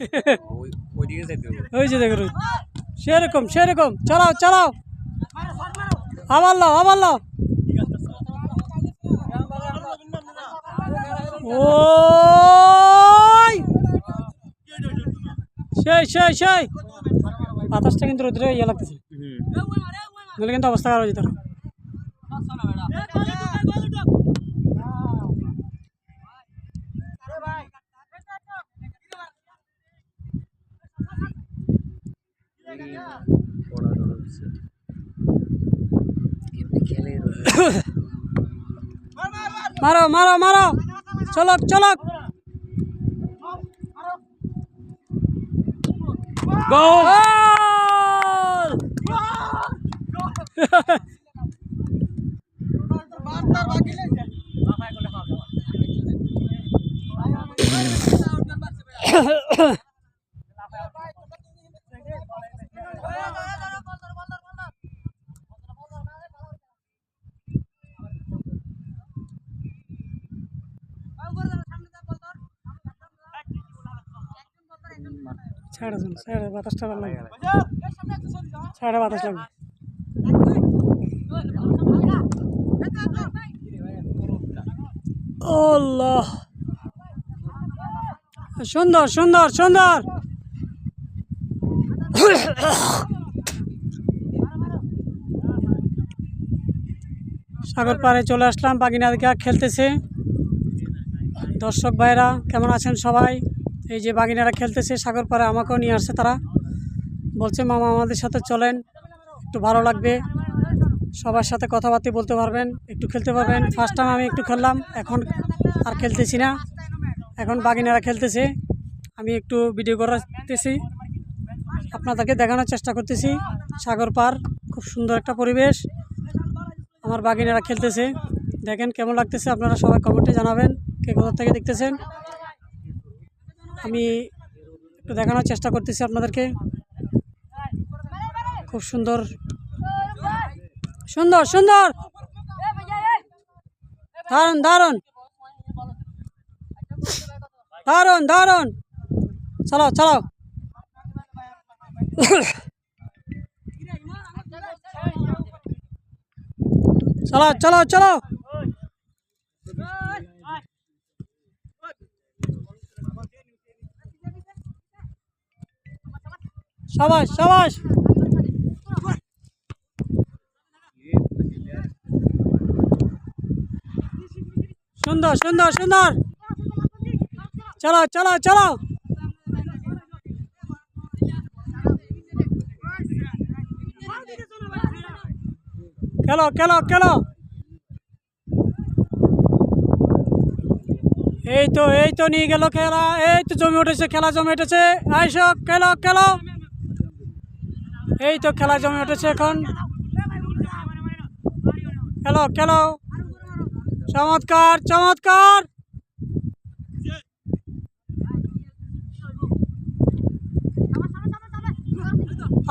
যেতে সেরকম সেরকম। চালাও চালাও। আবার লাও আবার লাও ওই! সেই সেই সেই। বাতাসটা কিন্তু রোদ্রে ইয়ে লাগতেছে। হুম কিন্তু অবস্থা খারাপ খেলে মারো মারো মারো। চলক চলক। গোল! বাতাসটা ভালো বাতাস লাগবে। আল্লাহ। সুন্দর সুন্দর সুন্দর। সাগর পাড়ে চলে আসলাম বাগিনাদিকা খেলতেছে। দর্শক ভাইরা কেমন আছেন সবাই? এই যে বাগিনারা খেলতেছে, সাগর পাড়ে আমাকেও নিয়ে আসছে তারা। বলছে, মামা, আমাদের সাথে চলেন, একটু ভালো লাগবে। সবার সাথে কথাবার্তা বলতে পারবেন, একটু খেলতে পারবেন। ফার্স্ট টাইম আমি একটু খেললাম, এখন আর খেলতেছি না। এখন বাগিনারা খেলতেছে, আমি একটু ভিডিও করাতেছি। আপনাদেরকে দেখানোর চেষ্টা করতেছি। সাগর পার খুব সুন্দর একটা পরিবেশ। আমার বাগিনারা খেলতেছে। দেখেন কেমন লাগতেছে, আপনারা সবাই কমেন্টে জানাবেন। কে কোথা থেকে দেখতেছেন? আমি একটু দেখানোর চেষ্টা করতেছি আপনাদেরকে। খুব সুন্দর। সুন্দর সুন্দর। দারুণ দারুণ দারুণ দারুণ চালাও চালাও চালাও চালাও চালাও সাবাস সাবাস। সুন্দর সুন্দর সুন্দর। চালাও চালাও চালাও। খেলো খেলো খেলো। এই তো এই তো নিয়ে গেল খেলা। এই তো জমে উঠেছে, খেলা জমে উঠেছে। আইসো, খেলো খেলো। এই তো খেলা জমে উঠেছে এখন। খেলো খেলো। চমৎকার চমৎকার।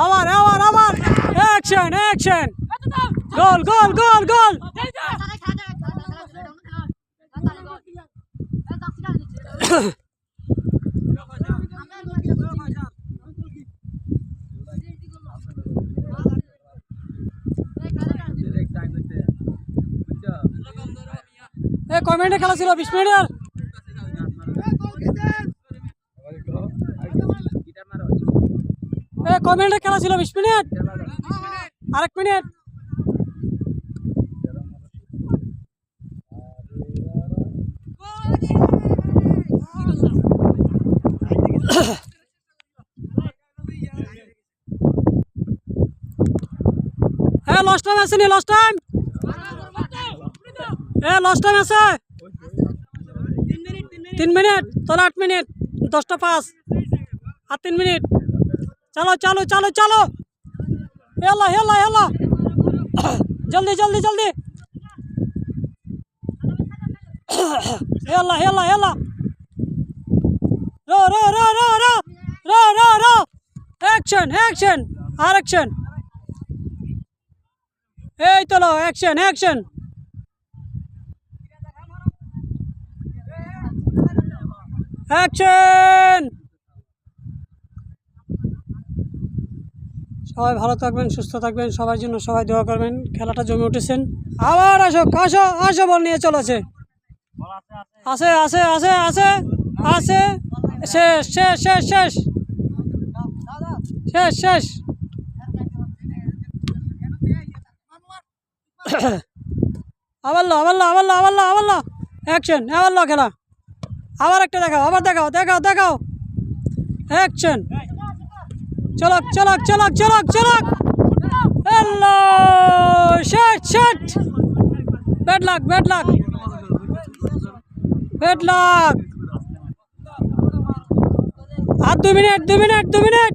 আবার আবার আবার। অ্যাকশন অ্যাকশন গোল গোল গোল গোল। এ কমেন্টে খেলা ছিল? বিশ মিনিটের? কমেন্টে খেলা ছিল? বিশ মিনিট? আরেক মিনিট। হ্যাঁ লস্ট টাইম আছে নি লস্ট টাইম এ লস্ট টাইম আছে। তিন মিনিট তাহলে আট মিনিট, দশটা পাঁচ। আর তিন মিনিট। চলো চলো চলো চলো। হেলা হেলা হেলা। জলদি জলদি জলদি। হেলা হেলা হেলা। রো রো রো রো রো রো রো রো অ্যাকশন অ্যাকশন এই তো অ্যাকশন অ্যাকশন অ্যাকশন সবাই ভালো থাকবেন, সুস্থ থাকবেন, সবার জন্য সবাই দোয়া করবেন। খেলাটা জমে উঠেছেন। আবার আসো আসো আসো বল নিয়ে চলেছে আছে আছে আছে আছে আছে শেষ শেষ শেষ শেষ। শেষ শেষ। আবার আবার আবার আবার আবার অ্যাকশন আবার খেলা। আবার একটা দেখাও, আবার দেখাও দেখাও দেখাও। অ্যাকশন চলক চলক চলক চলক চলক hello shot shot bad luck bad luck bad luck আর দু মিনিট দু মিনিট দু মিনিট।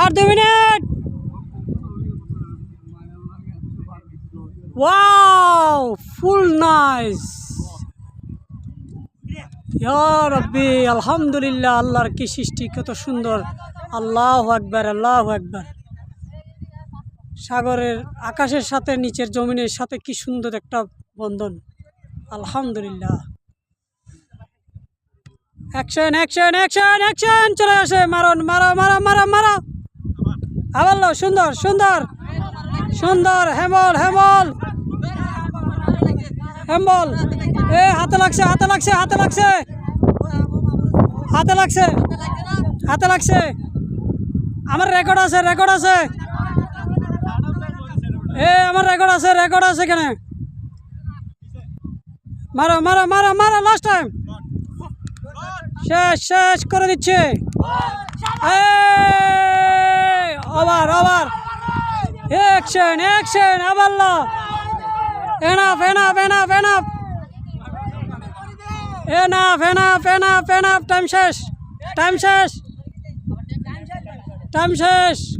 আর দু মিনিট। ওয়াও ফুল নাইস রব্বি, আলহামদুলিল্লাহ, আল্লাহর কি সৃষ্টি কত সুন্দর। আল্লাহ একবার আল্লাহ একবার সাগরের আকাশের সাথে, নিচের জমিনের সাথে কি সুন্দর একটা বন্ধন। আলহামদুলিল্লাহ। অ্যাকশন অ্যাকশন অ্যাকশন অ্যাকশন চলে আসে মারন মারো মারো মারো মারো। আবার সুন্দর সুন্দর। সুন্দর, হেমল হেমল। হেমল এ, হাতে লাগছে হাতে লাগছে হাতে লাগছে। হাতে লাগছে হাতে লাগছে। আমার রেকর্ড আছে রেকর্ড আছে। এ, আমার রেকর্ড আছে রেকর্ড আছে এখানে। মারো মারো মারো মারো লাস্ট টাইম শেষ শেষ করে দিচ্ছে। আবার আবার অ্যাকশন অ্যাকশন আবার Enough, enough, enough, enough. Enough, enough, enough, enough. Time shesh Time shesh Time shesh